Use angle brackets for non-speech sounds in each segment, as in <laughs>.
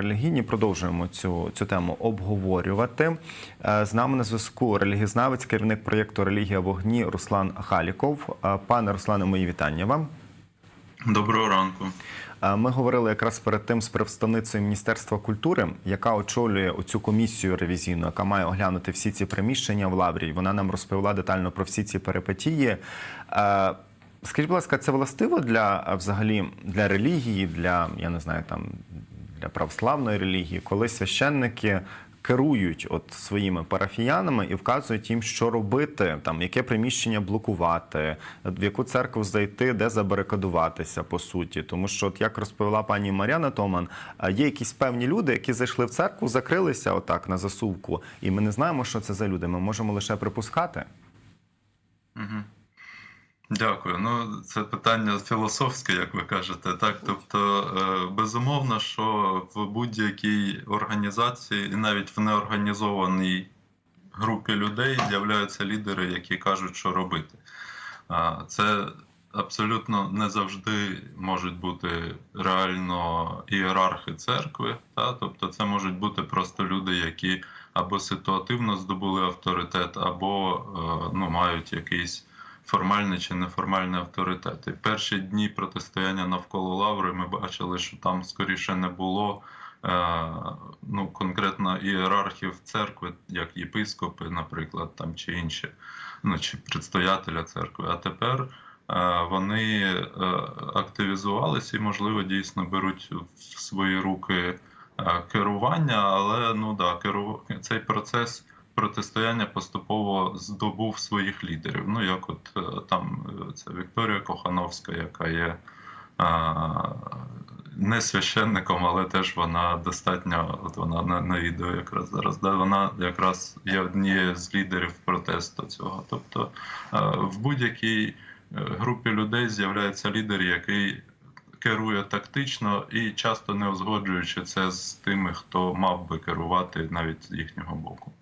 Релігійні продовжуємо цю, цю тему обговорювати. Е, З нами на зв'язку релігізнавець, керівник проєкту Релігія вогні Руслан Халіков. Е, Пане Руслане, мої вітання вам. Доброго ранку. Е, Ми говорили якраз перед тим з представницею Міністерства культури, яка очолює оцю комісію ревізійну, яка має оглянути всі ці приміщення в Лаврі. Вона нам розповіла детально про всі ці перипетії. Скажіть, будь ласка, це властиво для взагалі для релігії, для я не знаю, там для православної релігії, коли священники керують от своїми парафіянами і вказують їм, що робити, там яке приміщення блокувати, в яку церкву зайти, де забарикадуватися по суті. Тому що, от як розповіла пані Мар'яна Томан, е, є якісь певні люди, які зайшли в церкву, закрилися отак на засувку, і ми не знаємо, що це за люди. Ми можемо лише припускати. Дякую. Ну, це питання філософське, як ви кажете. Так, тобто, е, безумовно, що в будь-якій організації, і навіть в неорганізованій групі людей з'являються лідери, які кажуть, що робити. Це абсолютно не завжди можуть бути реально ієрархи церкви. Та? Тобто, це можуть бути просто люди, які або ситуативно здобули авторитет, або е, ну, мають якийсь формальний чи неформальний авторитет. І перші дні протистояння навколо Лаври ми бачили, що там скоріше не було е, ну, конкретно ієрархів церкви, як єпископи, наприклад, там, чи інші, ну, чи предстоятеля церкви. А тепер е, вони е, активізувалися і, можливо, дійсно беруть в свої руки керування, але ну, да, керу... цей процес протистояння поступово здобув своїх лідерів. Ну, як от е, там е, це Вікторія Кохановська, яка є а, не священником, але теж вона достатньо, от вона на, на відео якраз зараз, да, вона якраз є однією з лідерів протесту цього. Тобто е, в будь-якій е, групі людей з'являється лідер, який керує тактично і часто не узгоджуючи це з тими, хто мав би керувати навіть з їхнього боку.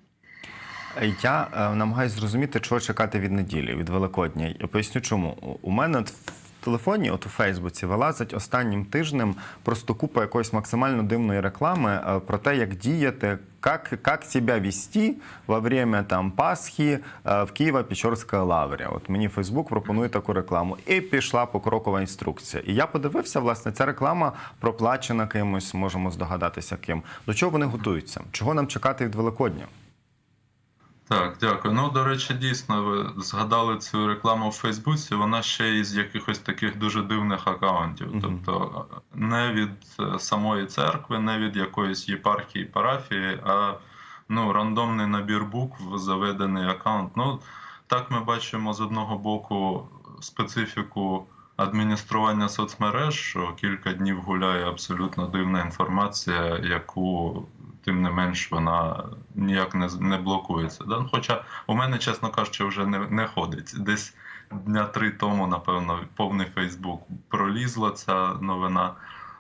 Я е, намагаюся зрозуміти, чого чекати від неділі, від Великодня. Я поясню, чому у мене в телефоні, от у Фейсбуці, вилазить останнім тижнем просто купа якоїсь максимально дивної реклами е, про те, як діяти, як, як себе вести во время там Пасхи е, в Києво-Печорська лавря. От мені Фейсбук пропонує таку рекламу, і пішла покрокова інструкція. І я подивився, власне, ця реклама проплачена кимось, можемо здогадатися ким. До чого вони готуються? Чого нам чекати від Великодня? Так, дякую. Ну, до речі, дійсно, ви згадали цю рекламу в Фейсбуці. Вона ще із якихось таких дуже дивних акаунтів. Мгм. Тобто не від е, самої церкви, не від якоїсь єпархії, парафії, а ну, рандомний набір букв, заведений акаунт. Ну, так ми бачимо з одного боку специфіку адміністрування соцмереж, що кілька днів гуляє абсолютно дивна інформація, яку тим не менш вона ніяк не, не блокується. Да? Ну, Хоча у мене, чесно кажучи, вже не, не ходить. Десь дня три тому, напевно, повний Фейсбук пролізла ця новина.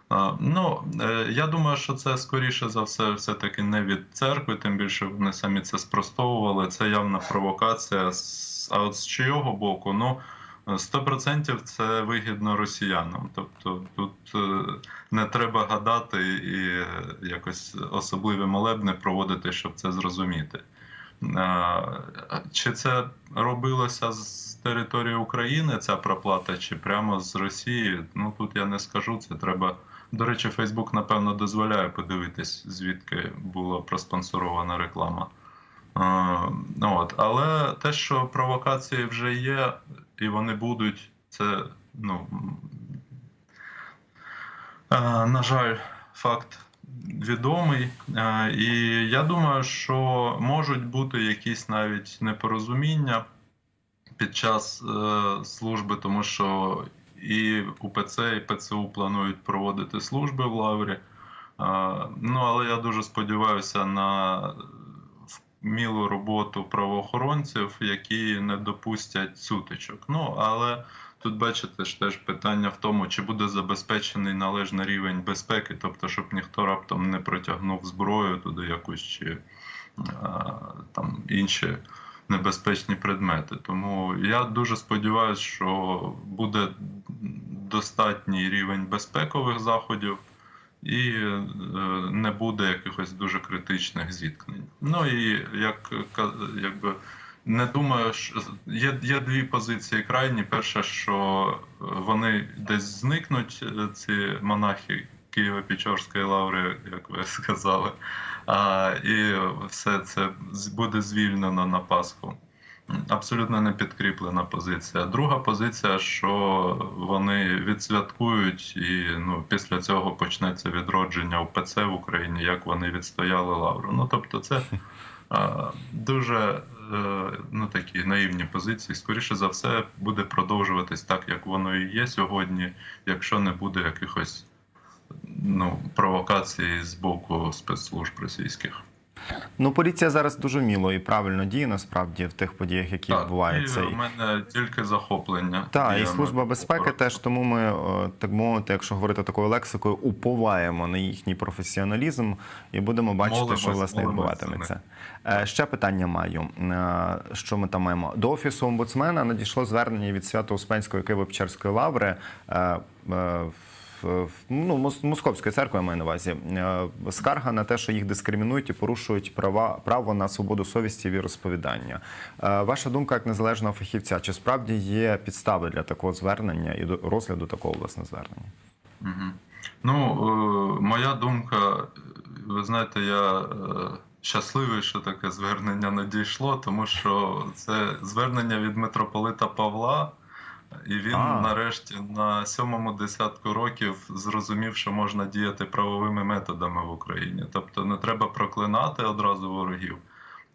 А, Ну, е, я думаю, що це скоріше за все, все-таки не від церкви, тим більше вони самі це спростовували. Це явна провокація. А от з чийого боку, ну 100% це вигідно росіянам. Тобто тут е, не треба гадати і якось особливі молебни проводити, щоб це зрозуміти. Е, Чи це робилося з території України, ця проплата, чи прямо з Росії? Ну тут я не скажу. Це треба. До речі, Фейсбук, напевно, дозволяє подивитись, звідки була проспонсорована реклама. Ну От. Але те, що провокації вже є, і вони будуть, це, ну, е, на жаль, факт відомий. Е, І я думаю, що можуть бути якісь навіть непорозуміння під час е, служби, тому що і УПЦ, і ПЦУ планують проводити служби в Лаврі. Ну, але я дуже сподіваюся на вмілу роботу правоохоронців, які не допустять сутичок. Ну, але тут бачите ж теж питання в тому, чи буде забезпечений належний рівень безпеки, тобто, щоб ніхто раптом не протягнув зброю туди якусь чи а, там інші небезпечні предмети. Тому я дуже сподіваюся, що буде достатній рівень безпекових заходів. І е, не буде якихось дуже критичних зіткнень. Ну і як якби не думаю, що є, є дві позиції крайні. Перша, що вони десь зникнуть, е, ці монахи Києво-Печорської лаври, як ви сказали, а, і все це буде звільнено на Пасху. Абсолютно не підкріплена позиція. Друга позиція, що вони відсвяткують, і ну, після цього почнеться відродження УПЦ в Україні, як вони відстояли лавру. Ну тобто, це <laughs> а, дуже е, ну, такі наївні позиції. Скоріше за все, буде продовжуватись так, як воно і є сьогодні, якщо не буде якихось ну, провокацій з боку спецслужб російських. Ну, поліція зараз дуже міло і правильно діє насправді в тих подіях, які відбуваються. і І- в мене тільки захоплення. Так, і служба безпеки теж тому ми, е, так мовити, якщо говорити такою лексикою, уповаємо на їхній професіоналізм і будемо бачити, Молимось, що власне відбуватиметься. Е, Ще питання маю. Е, Що ми там маємо? До офісу омбудсмена надійшло звернення від Свято-Успенської Києво-Печерської лаври. Ну, Московської церкви я маю на увазі Е, скарга на те, що їх дискримінують і порушують права право на свободу совісті і віросповідання. Е, Ваша думка як незалежного фахівця, чи справді є підстави для такого звернення і розгляду такого власне звернення? Ну, е, моя думка, ви знаєте, я щасливий, що таке звернення надійшло, тому що це звернення від митрополита Павла, і він А. нарешті на сьомому десятку років зрозумів, що можна діяти правовими методами в Україні. Тобто не треба проклинати одразу ворогів.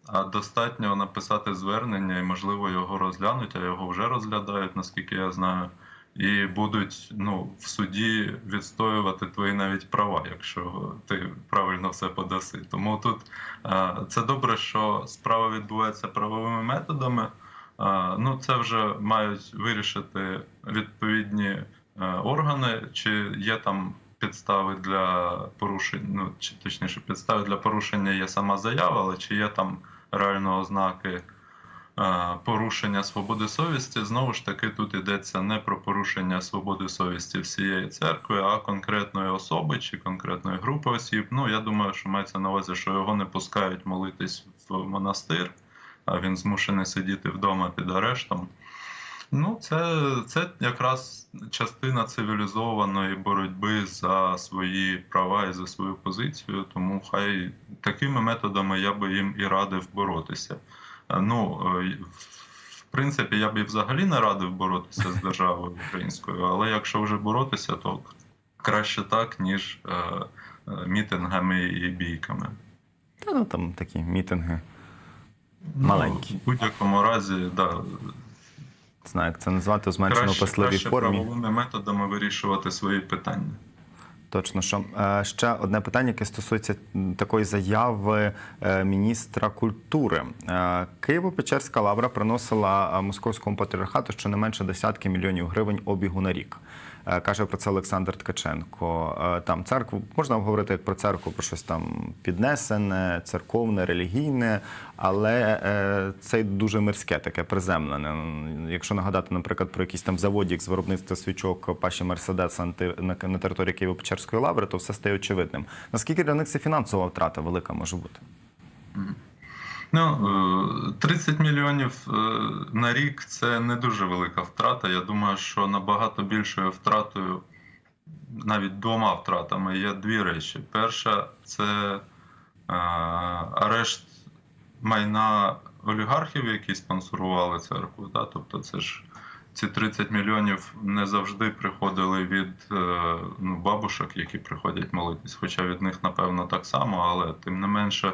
А достатньо написати звернення і, можливо, його розглянуть, а його вже розглядають, наскільки я знаю і будуть ну, в суді відстоювати твої навіть права, якщо ти правильно все подаси. Тому тут е, це добре, що справа відбувається правовими методами. Ну, це вже мають вирішити відповідні е, органи, чи є там підстави для порушень, ну чи точніше, підстави для порушення є сама заява, але чи є там реально ознаки е, порушення свободи совісті, знову ж таки, тут йдеться не про порушення свободи совісті всієї церкви, а конкретної особи чи конкретної групи осіб. Ну, я думаю, що мається на увазі, що його не пускають молитись в монастир, а він змушений сидіти вдома під арештом. Ну, це, це якраз частина цивілізованої боротьби за свої права і за свою позицію. Тому хай такими методами я би їм і радив боротися. Ну, е, в принципі, я б і взагалі не радив боротися з державою українською, але якщо вже боротися, то краще так, ніж е, е, мітингами і бійками. Та ну там такі мітинги. Маленькі. Ну, в будь-якому разі, да, знаю, як це назвати у зменшено краще, формі. правовими методами вирішувати свої питання. Точно що Е, ще одне питання, яке стосується такої заяви е, міністра культури. Е, Києво-Печерська лавра приносила московському патріархату щонайменше десятки мільйонів гривень обігу на рік. Е, Каже про це Олександр Ткаченко. Е, Там церкву можна говорити як про церкву, про щось там піднесене, церковне, релігійне, але е, це дуже мирське, таке приземлене. Якщо нагадати, наприклад, про якийсь там заводік з виробництва свічок Паші Мерседеса на території Києво-Печерської лаври, то все стає очевидним. Наскільки для них це фінансова втрата велика може бути? Ну, е, 30 мільйонів е, на рік це не дуже велика втрата. Я думаю, що набагато більшою втратою, навіть двома втратами, є дві речі. Перша це е, арешт майна олігархів, які спонсорували церкву. Да? Тобто, це ж ці 30 мільйонів не завжди приходили від е, ну, бабушок, які приходять молитись, хоча від них, напевно, так само, але тим не менше.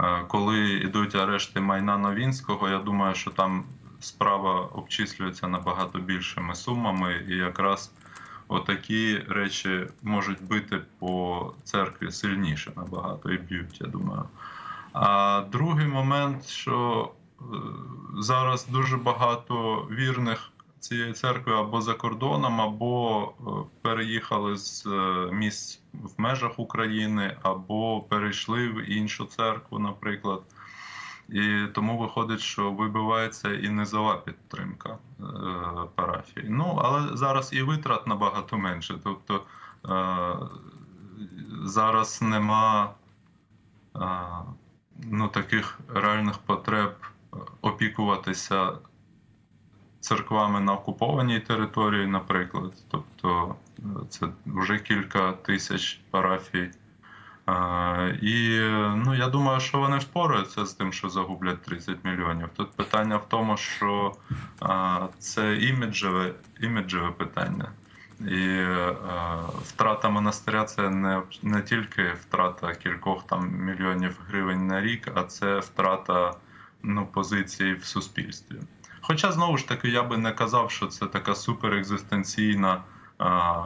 Е, Коли йдуть арешти майна Новінського, я думаю, що там справа обчислюється набагато більшими сумами, і якраз отакі речі можуть бити по церкві сильніше набагато і б'ють, я думаю. А другий момент, що е, зараз дуже багато вірних цієї церкви або за кордоном, або е, переїхали з е, місць в межах України, або перейшли в іншу церкву, наприклад. І тому виходить, що вибивається і низова підтримка е, парафії. Ну, але зараз і витрат набагато менше. Тобто зараз нема ну, таких реальних потреб опікуватися церквами на окупованій території, наприклад. Тобто е, це вже кілька тисяч парафій. І ну, я думаю, що вони впораються з тим, що загублять 30 мільйонів. Тут питання в тому, що це іміджеве, іміджеве питання. І е, втрата монастиря це не, не тільки втрата кількох там мільйонів гривень на рік, а це втрата ну, позиції в суспільстві. Хоча знову ж таки я би не казав, що це така суперекзистенційна а,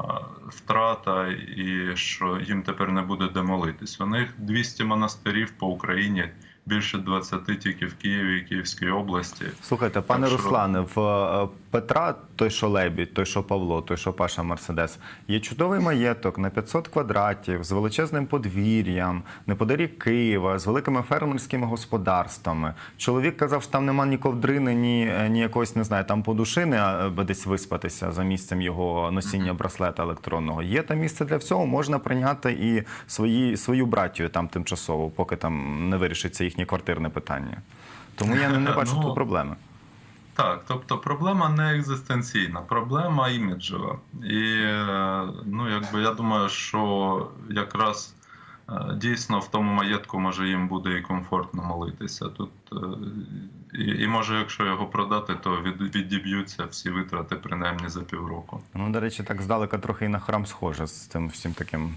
втрата, і що їм тепер не буде де молитись. У них 200 монастирів по Україні, більше 20 тільки в Києві і Київській області. Слухайте, пане Так що- Руслане, в е, Петра, той, що Лебідь, той, що Павло, той, що Паша Мерседес, є чудовий маєток на 500 квадратів з величезним подвір'ям, неподалік Києва, з великими фермерськими господарствами. Чоловік казав, що там нема ні ковдрини, ні, е, ні якоїсь, не знаю, там подушини, аби десь виспатися за місцем його носіння браслета електронного. Є там місце для всього, можна прийняти і свої, свою братію там тимчасово, поки там не вирішиться їхнє квартирне питання. Тому я не, не бачу Ну, тут проблеми. Так, тобто проблема не екзистенційна, проблема іміджева. І е, ну, якби я думаю, що якраз е, дійсно в тому маєтку може їм буде і комфортно молитися. Тут е, і, і може, якщо його продати, то від, відіб'ються всі витрати принаймні за півроку. Ну, до речі, так здалека трохи і на храм схоже з цим всім таким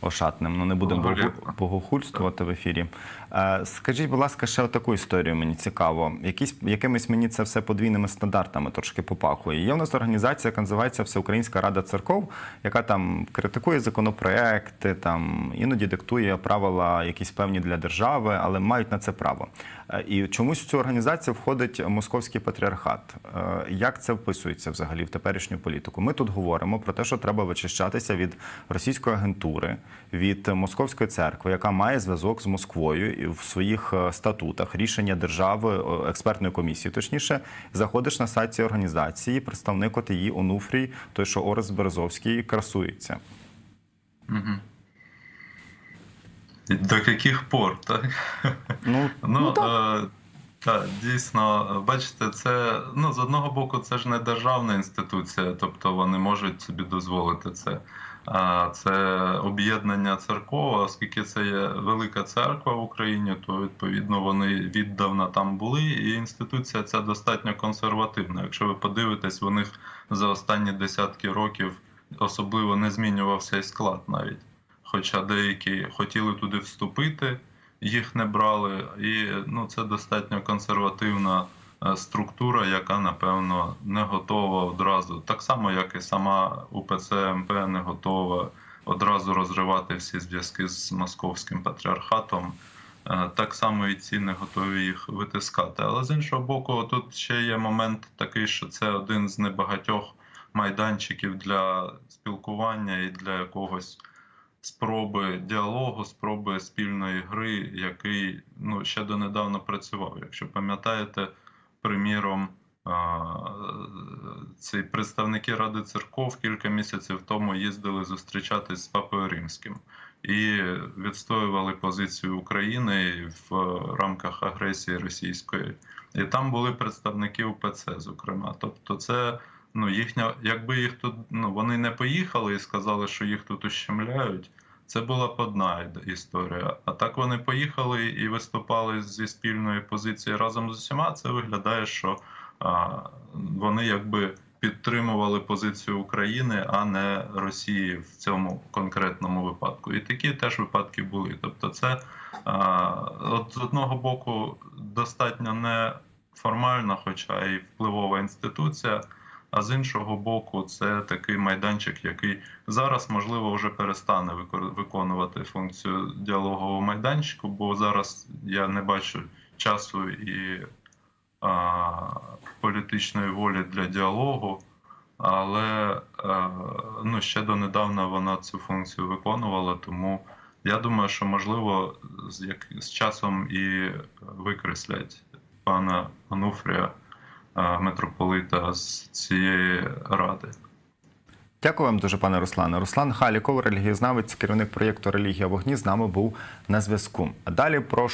ошатним. Ну, не будемо богохульствувати в ефірі. Е, скажіть, будь ласка, ще таку історію мені цікаво. Якісь, якимись мені це все подвійними стандартами трошки попахує. Є в нас організація, яка називається Всеукраїнська Рада церков, яка там критикує законопроекти, там іноді диктує правила якісь певні для держави, але мають на це право. І чомусь в цю організацію входить московський патріархат. Е, Як це вписується взагалі в теперішню політику? Ми тут говоримо про те, що треба вичищатися від російської агентури, від московської церкви, яка має зв'язок з Москвою і в своїх е, статутах рішення держави, е, експертної комісії. Точніше, заходиш на сайт цієї організації, представник от її Онуфрій, той, що Орес Березовський, красується. Угу. До яких пор, так? Ну, Ну, е, так, дійсно, е, бачите, це ну, з одного боку, це ж не державна інституція, тобто вони можуть собі дозволити це. А це об'єднання церков, оскільки це є велика церква в Україні, то відповідно вони віддавна там були, і інституція ця достатньо консервативна. Якщо ви подивитесь, у них за останні десятки років особливо не змінювався і склад навіть. Хоча деякі хотіли туди вступити, їх не брали, і ну, це достатньо консервативна е, структура, яка напевно не готова одразу, так само, як і сама УПЦ МП не готова одразу розривати всі зв'язки з московським патріархатом. Е, Так само і ці не готові їх витискати. Але з іншого боку, тут ще є момент такий, що це один з небагатьох майданчиків для спілкування і для якогось спроби діалогу, спроби спільної гри, який ну, ще донедавна працював. Якщо пам'ятаєте, приміром, ці представники Ради церков кілька місяців тому їздили зустрічатись з Папою Римським і відстоювали позицію України в рамках агресії російської. І там були представники УПЦ, зокрема. Тобто, це ну, їхня, якби їх тут ну, вони не поїхали і сказали, що їх тут ущемляють. Це була б одна історія. А так вони поїхали і виступали зі спільної позиції разом з усіма. Це виглядає, що а, вони якби підтримували позицію України, а не Росії в цьому конкретному випадку. І такі теж випадки були. Тобто, це а, от з одного боку достатньо неформальна, хоча і впливова інституція. А з іншого боку, це такий майданчик, який зараз можливо вже перестане виконувати функцію діалогового майданчику, бо зараз я не бачу часу і а, політичної волі для діалогу. Але а, ну, ще донедавна вона цю функцію виконувала, тому я думаю, що можливо з, як, з часом і викреслять пана Ануфрія, митрополита з цієї ради. Дякую вам дуже, пане Руслане. Руслан Халіков, релігієзнавець, керівник проєкту Релігія вогні, з нами був на зв'язку. А далі про